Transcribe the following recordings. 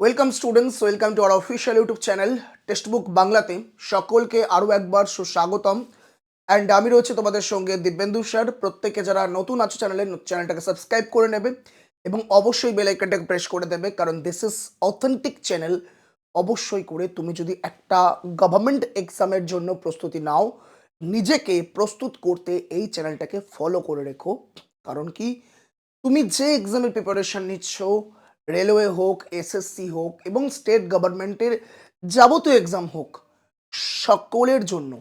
Welcome students welcome to our official YouTube channel text book বাংলাতে সকলকে আরও একবার সুস্বাগতম। অ্যান্ড আমি রয়েছে তোমাদের সঙ্গে দিব্যেন্দু স্যার। প্রত্যেকে যারা নতুন আছো চ্যানেলে চ্যানেলটাকে সাবস্ক্রাইব করে নেবে এবং অবশ্যই বেল আইকনটাকে প্রেস করে দেবে, কারণ দিস ইজ অথেন্টিক চ্যানেল অবশ্যই করে তুমি যদি একটা গভর্নমেন্ট এক্সামের জন্য প্রস্তুতি নাও, নিজেকে প্রস্তুত করতে এই চ্যানেলটাকে ফলো করে রেখো। কারণ কি? তুমি যে এক্সামের প্রিপারেশন নিচ্ছ রেলওয়ে হোক, এসএসসি হোক এবং স্টেট গভর্নমেন্টের যাবতীয় এক্সাম হোক, সকলের জন্য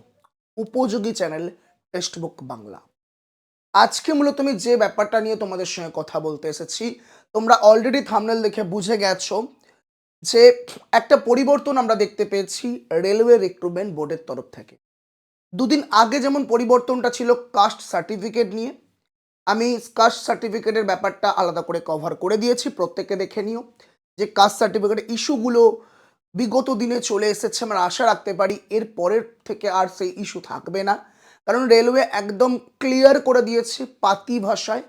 উপযোগী চ্যানেল টেক্সট বুক বাংলা। আজকে মূলত আমি যে ব্যাপারটা নিয়ে তোমাদের সঙ্গে কথা বলতে এসেছি, তোমরা অলরেডি থামনেল দেখে বুঝে গেছো যে একটা পরিবর্তন আমরা দেখতে পেয়েছি রেলওয়ে রিক্রুটমেন্ট বোর্ডের তরফ থেকে। দুদিন আগে যেমন পরিবর্তনটা ছিল কাস্ট সার্টিফিকেট নিয়ে আমি কাস্ট সার্টিফিকেটের ব্যাপারটা আলাদা করে কভার করে দিয়েছি প্রত্যেকে দেখে নিও। যে কাস্ট সার্টিফিকেটের ইস্যুগুলো বিগত দিনে চলে এসেছে, আমরা আশা রাখতে পারি এর পরের থেকে আর সেই ইস্যু থাকবে না। কারণ রেলওয়ে একদম ক্লিয়ার করে দিয়েছে পাতি ভাষায়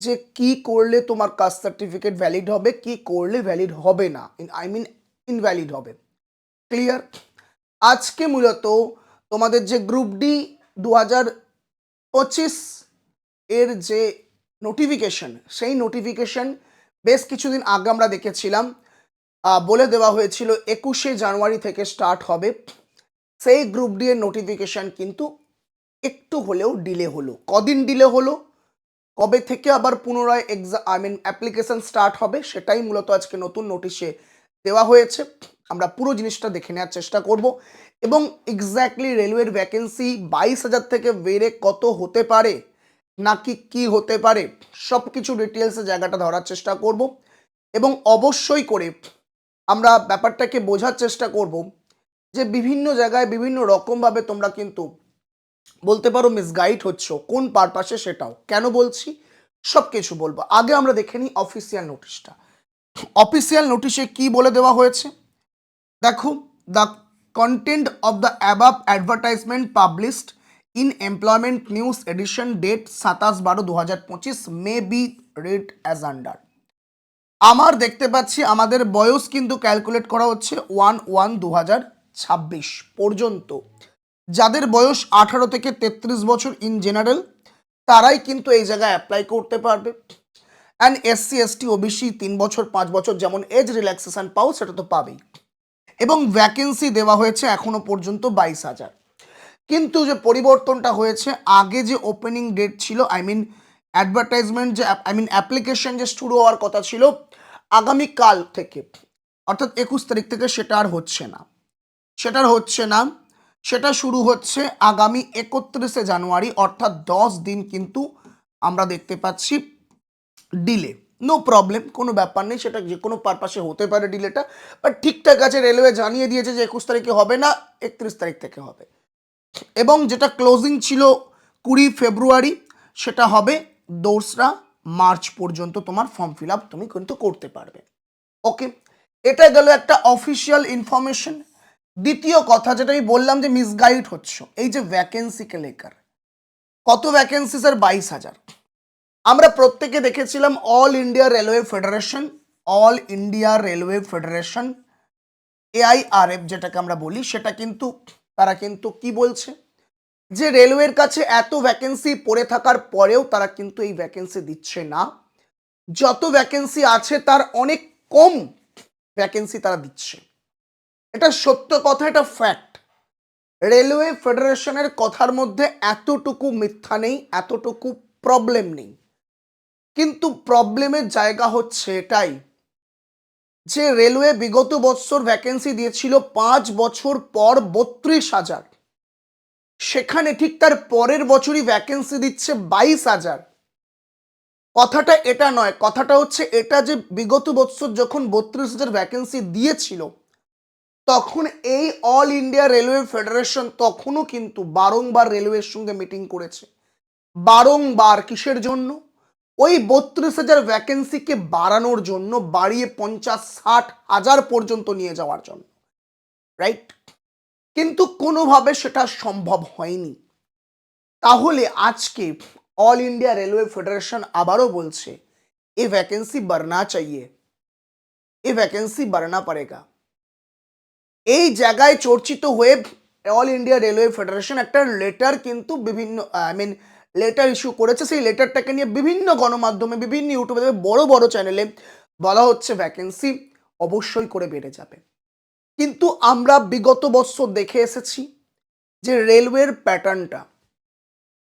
যে কি করলে তোমার কাস্ট সার্টিফিকেট ভ্যালিড হবে, কি করলে ভ্যালিড হবে না। আই মিন ইনভ্যালিড হবে। ক্লিয়ার আজকে মূলত তোমাদের যে গ্রুপ ডি দু হাজার পঁচিশ এর যে নোটিফিকেশন সেই নোটিফিকেশন বেশ কিছুদিন আগে আমরা দেখেছিলাম বলে দেওয়া হয়েছিল একুশে জানুয়ারি থেকে স্টার্ট হবে। সেই গ্রুপ ডি এর নোটিফিকেশন কিন্তু একটু হলেও ডিলে হলো। কদিন ডিলে হলো? কবে থেকে আবার পুনরায় exam I mean application start হবে, সেটাই মূলত আজকে নতুন নোটিশে দেওয়া হয়েছে। আমরা পুরো জিনিসটা দেখে নেওয়ার চেষ্টা করব। এবং এক্স্যাক্টলি রেলওয়ের ভ্যাকেন্সি বাইশ হাজার থেকে বেড়ে কত হতে পারে? নাকি কি হতে পারে সব কিছু ডিটেলসে জায়গাটা ধরার চেষ্টা করব এবং অবশ্যই করে আমরা ব্যাপারটাকে বোঝার চেষ্টা করব যে বিভিন্ন জায়গায় বিভিন্ন রকমভাবে তোমরা কিন্তু বলতে পারো মিসগাইড হচ্ছ, কোন পারপাসে সেটাও। কেন বলছি? সব কিছু বলব। আগে আমরা দেখে নিই অফিসিয়াল নোটিশটা অফিসিয়াল নোটিশে কি বলে দেওয়া হয়েছে? দেখো the content of the above advertisement published in employment news edition date সাতাশ বারো দু হাজার পঁচিশ may be read as under. আমার দেখতে পাচ্ছি, আমাদের বয়স কিন্তু ক্যালকুলেট করা হচ্ছে ওয়ান ওয়ান দু হাজার ছাব্বিশ পর্যন্ত। যাদের বয়স আঠারো থেকে তেত্রিশ বছর ইন জেনারেল তারাই কিন্তু এই জায়গায় অ্যাপ্লাই করতে পারবে। অ্যান্ড এসসি এসটি ওবিসি তিন বছর, পাঁচ বছর যেমন এজ রিল্যাক্সেশন পাও, সেটা তো পাবেই। এবং ভ্যাকেন্সি দেওয়া হয়েছে এখনও পর্যন্ত বাইশ হাজার। কিন্তু যে পরিবর্তনটা হয়েছে, আগে যে ওপেনিং ডেট ছিল আই মিন অ্যাডভার্টাইজমেন্ট যে আই মিন অ্যাপ্লিকেশন যে শুরু হওয়ার কথা ছিল, আগামীকাল থেকে, অর্থাৎ একুশ তারিখ থেকে সেটা আর হচ্ছে না। সেটার হচ্ছে না। সেটা শুরু হচ্ছে আগামী একত্রিশে জানুয়ারি, অর্থাৎ দশ দিন কিন্তু আমরা দেখতে পাচ্ছি ডিলে নো প্রবলেম কোনো ব্যাপার নেই, সেটা যে কোনো পারপাসে হতে পারে ডিলেটা বাট ঠিকঠাক আছে রেলওয়ে জানিয়ে দিয়েছে যে একুশ তারিখে হবে না, একত্রিশ তারিখ থেকে হবে। এবং যেটা ক্লোজিং ছিল কুড়ি ফেব্রুয়ারি, সেটা হবে দোসরা মার্চ পর্যন্ত তোমার ফর্ম ফিল আপ তুমি কিন্তু করতে পারবে। ওকে এটা গেল একটা অফিসিয়াল ইনফরমেশন দ্বিতীয় কথা যেটা আমি বললাম যে মিসগাইড হচ্ছ, এই যে ভ্যাকেন্সিকে লেকার। কত ভ্যাকেন্সি স্যার বাইশ হাজার? আমরা প্রত্যেকে দেখেছিলাম all India railway federation all India railway federation AIRF যেটাকে আমরা বলি, সেটা কিন্তু তারা কিন্তু কি বলছে? যে রেলওয়ের কাছে এত ভ্যাকেন্সি পড়ে থাকার পরেও তারা কিন্তু এই ভ্যাকেন্সি দিচ্ছে না। যত ভ্যাকেন্সি আছে তার অনেক কম ভ্যাকেন্সি তারা দিচ্ছে। এটা সত্য কথা, এটা ফ্যাক্ট রেলওয়ে ফেডারেশনের কথার মধ্যে এতটুকু মিথ্যা নেই, এতটুকু প্রবলেম নেই। কিন্তু প্রবলেমের জায়গা হচ্ছে এটাই যে রেলওয়ে বিগত বছর ভ্যাকেন্সি দিয়েছিল পাঁচ বছর পর বত্রিশ হাজার। সেখানে ঠিক তার পরের বছরই ভ্যাকেন্সি দিচ্ছে বাইশ হাজার। কথাটা এটা নয়, কথাটা হচ্ছে এটা যে বিগত বছর যখন বত্রিশ হাজার ভ্যাকেন্সি দিয়েছিল, তখন এই অল ইন্ডিয়া রেলওয়ে ফেডারেশন তখনও কিন্তু বারংবার রেলওয়ের সঙ্গে মিটিং করেছে। বারংবার কিসের জন্য? ওই বত্রিশ হাজার ভ্যাকেন্সিকে বাড়ানোর জন্য বাড়িয়ে পঞ্চাশ, ষাট হাজার পর্যন্ত নিয়ে যাওয়ার জন্য রাইট কিন্তু কোনোভাবে সেটা সম্ভব হয়নি। তাহলে আজকে অল ইন্ডিয়া রেলওয়ে ফেডারেশন আবারও বলছে, এ ভ্যাকেন্সি বাড়না চাইয়ে, এ ভ্যাকেন্সি বাড়না পড়েগা। এই জায়গায় চর্চিত হয়ে অল ইন্ডিয়া রেলওয়ে ফেডারেশন একটা লেটার কিন্তু বিভিন্ন আই মিন লেটার ইস্যু করেছে, সেই লেটারটাকে নিয়ে বিভিন্ন গণমাধ্যমে, বিভিন্ন ইউটিউবে, বড় বড় চ্যানেলে বলা হচ্ছে ভ্যাকেন্সি অবশ্যই করে বেড়ে যাবে। কিন্তু আমরা বিগত বছর দেখে এসেছি যে রেলওয়ের প্যাটার্নটা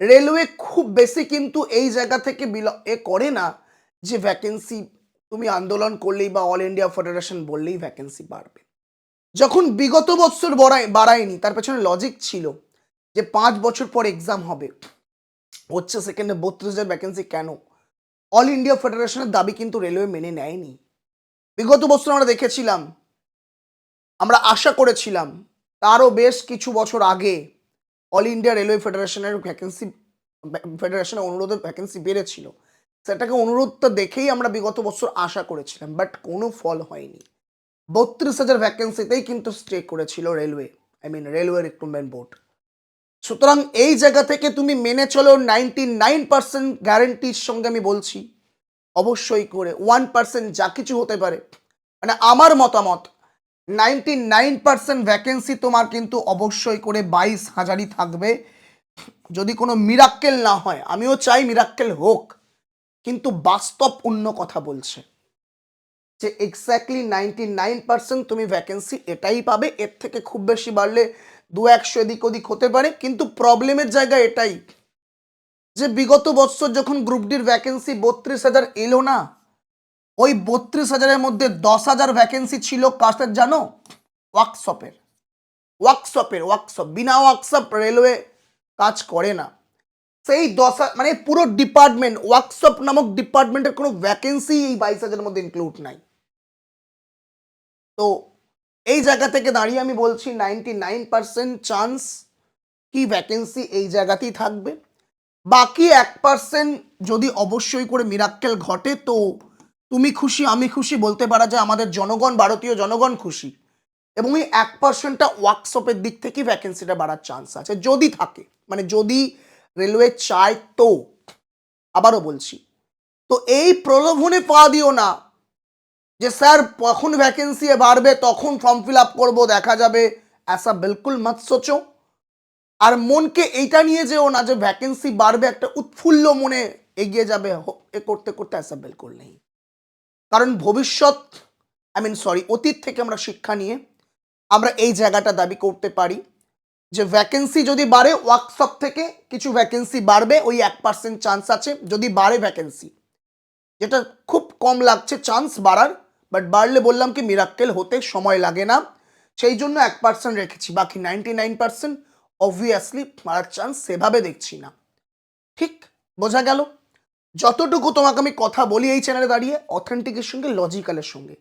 রেলওয়ে খুব বেশি কিন্তু এই জায়গা থেকে বিল, এ করে না যে ভ্যাকেন্সি তুমি আন্দোলন করলেই বা অল ইন্ডিয়া ফেডারেশন বললেই ভ্যাকেন্সি বাড়বে। যখন বিগত বছর বাড়ায় বাড়ায়নি, তার পেছনে লজিক ছিল যে পাঁচ বছর পর এক্সাম হবে। হচ্ছে সেকেন্ডে বত্রিশ হাজার ভ্যাকেন্সি কেন? অল ইন্ডিয়া ফেডারেশনের দাবি কিন্তু রেলওয়ে মেনে নেয়নি। বিগত বছর আমরা দেখেছিলাম, আমরা আশা করেছিলাম তারও বেশ কিছু বছর আগে অল ইন্ডিয়া রেলওয়ে ফেডারেশনের ভ্যাকেন্সি ফেডারেশনের অনুরোধে ভ্যাকেন্সি বেড়েছিল। সেটাকে অনুরোধটা দেখেই আমরা বিগত বছর আশা করেছিলাম বাট কোনো ফল হয়নি। বত্রিশ হাজার ভ্যাকেন্সিতেই কিন্তু স্টে করেছিল railway I mean railway recruitment board সুতরাং এই জায়গা থেকে তুমি মেনে চলো নাইনটি নাইন পার্সেন্ট গ্যারেন্টির সঙ্গে আমি বলছি। অবশ্যই করে ওয়ান পার্সেন্ট যা কিছু হতে পারে। মানে আমার মতামত, নাইনটি নাইন পার্সেন্ট ভ্যাকেন্সি তোমার কিন্তু অবশ্যই করে বাইশ হাজারই থাকবে। যদি কোনো মিরাক্কেল না হয়, আমিও চাই মিরাক্কেল হোক, কিন্তু বাস্তব অন্য কথা বলছে যে এক্স্যাক্টলি নাইনটি নাইন পার্সেন্ট তুমি ভ্যাকেন্সি এটাই পাবে। এর থেকে খুব বেশি বাড়লে দু একশো এদিক ওদিক হতে পারে, কিন্তু প্রবলেমের জায়গা এটাই যে বিগত বছর যখন গ্রুপ ডির ভ্যাকেন্সি বত্রিশ হাজার এলো না, ওই বত্রিশ হাজারের মধ্যে দশ হাজার ভ্যাকেন্সি ছিল কাস্টের, জানো? ওয়ার্কশপের ওয়ার্কশপের ওয়ার্কশপ বিনা ওয়ার্কশপ রেলওয়ে কাজ করে না। সেই দশ মানে পুরো ডিপার্টমেন্ট ওয়ার্কশপ নামক ডিপার্টমেন্টের কোনো ভ্যাকেন্সি এই বাইশ হাজারের মধ্যে ইনক্লুড নাই। তো এই জায়গা থেকে দাঁড়িয়ে আমি বলছি নাইনটি নাইন পার্সেন্ট চান্স কি ভ্যাকেন্সি এই জায়গাতেই থাকবে। বাকি এক পার্সেন্ট যদি অবশ্যই করে মিরাক্কেল ঘটে, তো তুমি খুশি, আমি খুশি বলতে পারা যায় আমাদের জনগণ, ভারতীয় জনগণ খুশি। এবং এই এক পার্সেন্টটা ওয়ার্কশপের দিক থেকে ভ্যাকেন্সিটা বাড়ার চান্স আছে, যদি থাকে। মানে যদি রেলওয়ে চায় তো। আবারও বলছি। তো এই প্রলোভনে পা দিও না। যে স্যার কখন ভ্যাকেন্সি বাড়বে, তখন ফর্ম ফিল আপ করব, দেখা যাবে। অ্যাসা বিলকুল মত সোচো। আর মনকে এইটা নিয়ে যেও না যে ভ্যাকেন্সি বাড়বে, একটা উৎফুল্ল মনে এগিয়ে যাবে এ করতে করতে অ্যাসা বিলকুল নেই। কারণ ভবিষ্যৎ আই মিন সরি অতীত থেকে আমরা শিক্ষা নিয়ে আমরা এই জায়গাটা দাবি করতে পারি যে ভ্যাকেন্সি যদি বাড়ে, ওয়ার্কশপ থেকে কিছু ভ্যাকেন্সি বাড়বে, ওই এক পার্সেন্ট চান্স আছে, যদি বাড়ে ভ্যাকেন্সি যেটা খুব কম লাগছে চান্স বাড়ার বাট বাড়লে বললাম কি মিরাক্কেল হতে সময় লাগে না। সেই জন্য এক পার্সেন্ট রেখেছি, বাকি নাইনটি নাইন পার্সেন্ট অবভিয়াসলি মারার চান্স সেভাবে দেখছি না। ঠিক, বোঝা গেল? যতটুকু তোমাকে আমি কথা বলি এই চ্যানেলে দাঁড়িয়ে অথেন্টিকের সঙ্গে লজিক্যালের সঙ্গে।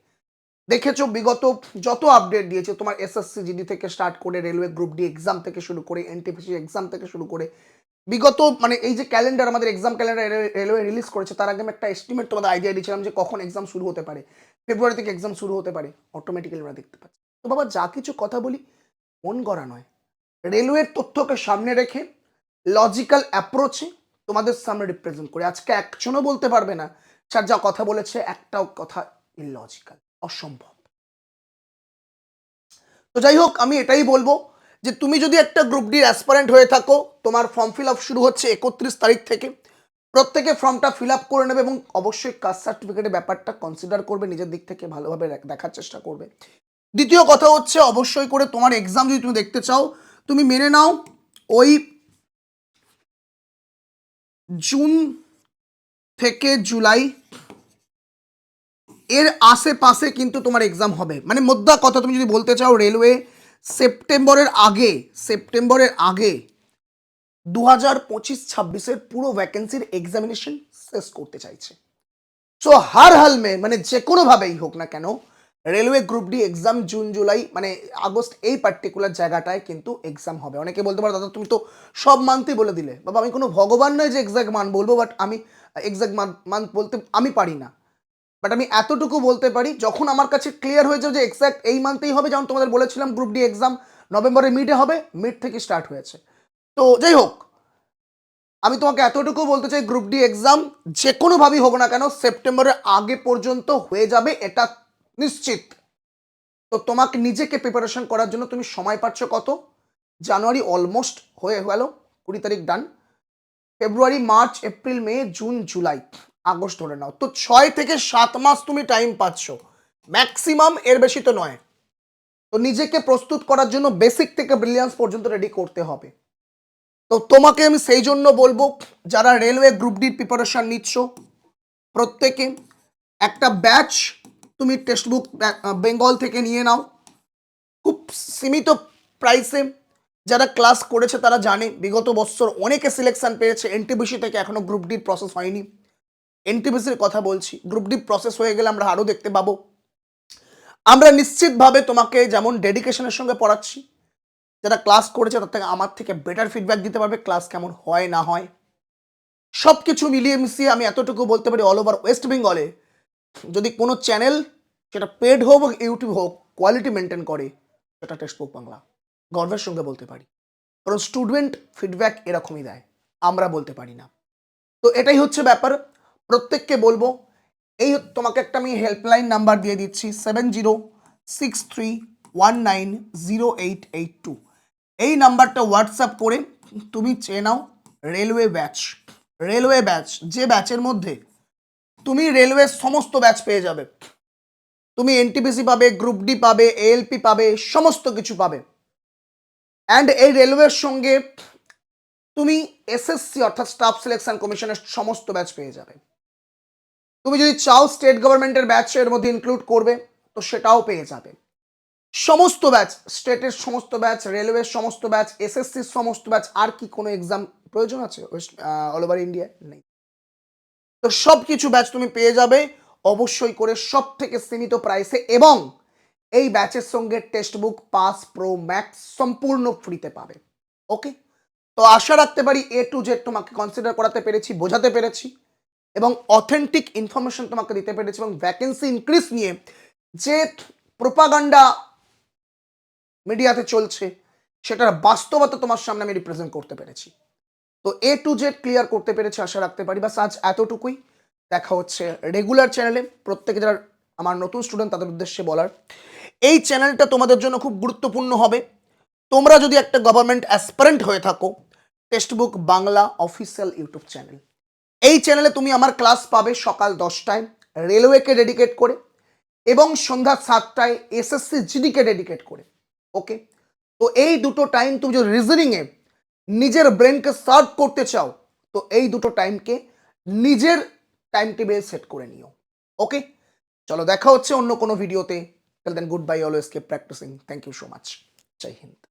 দেখেছ, বিগত যত আপডেট দিয়েছে, তোমার এসএসসি জিডি থেকে স্টার্ট করে রেলওয়ে গ্রুপ ডি এক্সাম থেকে শুরু করে এনটিপিসি এক্সাম থেকে শুরু করে, বিগত মানে এই যে ক্যালেন্ডার আমাদের এক্সাম ক্যালেন্ডার রেলওয়ে রিলিজ করেছে, তার আগে আমি একটা এস্টিমেট তোমাদের আইডিয়া দিয়েছিলাম যে কখন এক্সাম শুরু হতে পারে। ফেব্রুয়ারি থেকে এক্সাম শুরু হতে পারে অটোমেটিক্যালি আমরা দেখতে পাচ্ছি। তো বাবা, যা কিছু কথা বলি, মন গড়া নয়। রেলওয়ের তথ্যকে সামনে রেখে লজিক্যাল অ্যাপ্রোচে তোমাদের সামনে রিপ্রেজেন্ট করে। আজকে একজনও বলতে পারবে না, স্যার যা কথা বলেছে, একটাও কথা ইললজিক্যাল অসম্ভব। তো যাই হোক, আমি এটাই বলব যে, তুমি যদি একটা গ্রুপ ডির অ্যাসপারেন্ট হয়ে থাকো, তোমার ফর্ম ফিল আপ শুরু হচ্ছে একত্রিশ তারিখ থেকে প্রত্যেকে ফর্মটা ফিল আপ করে নেবে এবং অবশ্যই কাস্ট সার্টিফিকেটের ব্যাপারটা কনসিডার করবে, নিজের দিক থেকে ভালোভাবে দেখ- দেখার চেষ্টা করবে। দ্বিতীয় কথা হচ্ছে অবশ্যই করে তোমার এক্সাম যদি তুমি দেখতে চাও, তুমি মেনে নাও, ওই জুন থেকে জুলাই এর আশেপাশে কিন্তু তোমার এক্সাম হবে। মানে মোদ্দা কথা তুমি যদি বলতে চাও রেলওয়ে সেপ্টেম্বরের আগে সেপ্টেম্বরের আগে দু হাজার পঁচিশ, ছাব্বিশের পুরো ভ্যাকেন্সির এক্সামিনেশন শেষ করতে চাইছে। সো হার হাল মে মানে যে কোনোভাবেই হোক না কেন railway group D exam June July মানে আগস্ট এই পার্টিকুলার জায়গাটায় কিন্তু এক্সাম হবে। অনেকে বলতে পারো, দাদা, তুমি তো সব মান্থই বলে দিলে। বাবা, আমি কোনো ভগবান নয় যে এক্সাক্ট মান বলব বাট আমি এক্সাক্ট মান্থ বলতে আমি পারি না। বাট আমি এতটুকু বলতে পারি, যখন আমার কাছে ক্লিয়ার হয়ে যাবে যে এক্স্যাক্ট এই মান্থেই হবে, যেমন তোমাদের বলেছিলাম গ্রুপ ডি এক্সাম নভেম্বরের মিডে হবে মিড থেকে স্টার্ট হয়েছে। তো যাই হোক, আমি তোমাকে এতটুকু বলতে চাই গ্রুপ ডি এক্সাম যে কোনোভাবেই হোক না কেন সেপ্টেম্বরের আগে পর্যন্ত হয়ে যাবে এটা নিশ্চিত। তো তোমাকে নিজেকে প্রিপারেশন করার জন্য তুমি সময় পাচ্ছ কত? জানুয়ারি অলমোস্ট হয়ে গেল, কুড়ি তারিখ done February March April May June July August ধরে নাও। তো ছয় থেকে সাত মাস তুমি টাইম পাচ্ছ। ম্যাক্সিমাম এর বেশি তো নয়। তো নিজেকে প্রস্তুত করার জন্য বেসিক থেকে ব্রিলিয়ান্স পর্যন্ত রেডি করতে হবে। তো তোমাকে আমি সেই জন্য বলব, যারা রেলওয়ে গ্রুপ ডির প্রিপারেশন নিচ্ছ, প্রত্যেকে একটা ব্যাচ তুমি টেক্সট বুক বেঙ্গল থেকে নিয়ে নাও। খুব সীমিত প্রাইসে যারা ক্লাস করেছে তারা জানে, বিগত বছর অনেকে সিলেকশন পেয়েছে এনটিবিসি থেকে এখনও গ্রুপ ডির প্রসেস হয়নি। এনটিবিসির কথা বলছি গ্রুপ ডি প্রসেস হয়ে গেলে আমরা আরও দেখতে পাবো। আমরা নিশ্চিতভাবে তোমাকে যেমন ডেডিকেশনের সঙ্গে পড়াচ্ছি যারা ক্লাস করেছে তার থেকে আমার থেকে বেটার ফিডব্যাক দিতে পারবে ক্লাস কেমন হয়, না হয়। সব কিছু মিলিয়ে মিশিয়ে আমি এতটুকু বলতে পারি অল ওভার ওয়েস্ট বেঙ্গলে যদি কোনো চ্যানেল সেটা পেড হোক বা ইউটিউব হোক কোয়ালিটি মেনটেন করে, সেটা টেক্সটবুক বাংলা। গর্বের সঙ্গে বলতে পারি। কারণ স্টুডেন্ট ফিডব্যাক এরকমই দেয়, আমরা বলতে পারি না। তো এটাই হচ্ছে ব্যাপার। প্রত্যেককে বলব, এই তোমাকে একটা আমি হেল্পলাইন নাম্বার দিয়ে দিচ্ছি seven zero six three one nine zero eight eight two এই নাম্বারটা হোয়াটসঅ্যাপ করে তুমি চেয়ে নাও রেলওয়ে ব্যাচ রেলওয়ে ব্যাচ যে ব্যাচের মধ্যে তুমি রেলওয়ে সমস্ত ব্যাচ পেয়ে যাবে। তুমি এনটিপিসি পাবে গ্রুপ ডি পাবে এএলপি পাবে, সমস্ত কিছু পাবে। অ্যান্ড এই রেলওয়ের সঙ্গে তুমি এসএসসি অর্থাৎ স্টাফ সিলেকশন কমিশনের সমস্ত ব্যাচ পেয়ে যাবে। তুমি যদি চাও স্টেট গভর্নমেন্টের ব্যাচ এর মধ্যে ইনক্লুড করবে, তো সেটাও পেয়ে যাবে। সমস্ত ব্যাচ স্টেটের সমস্ত ব্যাচ রেলওয়ের সমস্ত ব্যাচ এসএসসির সমস্ত ব্যাচ আর কি কোনো এক্সাম প্রয়োজন আছে? ওয়েস্ট অল ওভার ইন্ডিয়া নেই। তো সব কিছু ব্যাচ তুমি পেয়ে যাবে, অবশ্যই করে সব থেকে সীমিত প্রাইসে এবং এই ব্যাচের সঙ্গে text book pass pro max সম্পূর্ণ ফ্রিতে পাবে। ওকে তো আশা রাখতে পারি এ টু জেড তোমাকে কনসিডার করাতে পেরেছি, বোঝাতে পেরেছি এবং অথেন্টিক ইনফরমেশন তোমাকে দিতে পেরেছি এবং ভ্যাকেন্সি ইনক্রিজ নিয়ে যে প্রোপাগান্ডা মিডিয়াতে চলছে, সেটার বাস্তবতা তোমার সামনে আমি রিপ্রেজেন্ট করতে পেরেছি। তো এ টু জেড ক্লিয়ার করতে পেরেছি, আশা রাখতে পারি। বাস আজ এতটুকুই। দেখা হচ্ছে রেগুলার চ্যানেলে প্রত্যেকে যারা আমার নতুন স্টুডেন্ট তাদের উদ্দেশ্যে বলার। এই চ্যানেলটা তোমাদের জন্য খুব গুরুত্বপূর্ণ হবে। তোমরা যদি একটা গভর্নমেন্ট অ্যাসপারেন্ট হয়ে থাকো textbook Bangla official YouTube channel এই চ্যানেলে তুমি আমার ক্লাস পাবে সকাল দশটায় রেলওয়েকে ডেডিকেট করে এবং সন্ধ্যা সাতটায় এসএসসি জিডিকে ডেডিকেট করে। ওকে তো এই দুটো টাইম তুমি যদি রিজনিংয়ে নিজের ব্রেনকে সার্ভ করতে চাও, তো এই দুটো টাইমকে নিজের টাইম টেবিল সেট করে নিও। ওকে চলো দেখা হচ্ছে অন্য কোনো ভিডিওতে then good bye always keep practicing thank you so much Jai Hind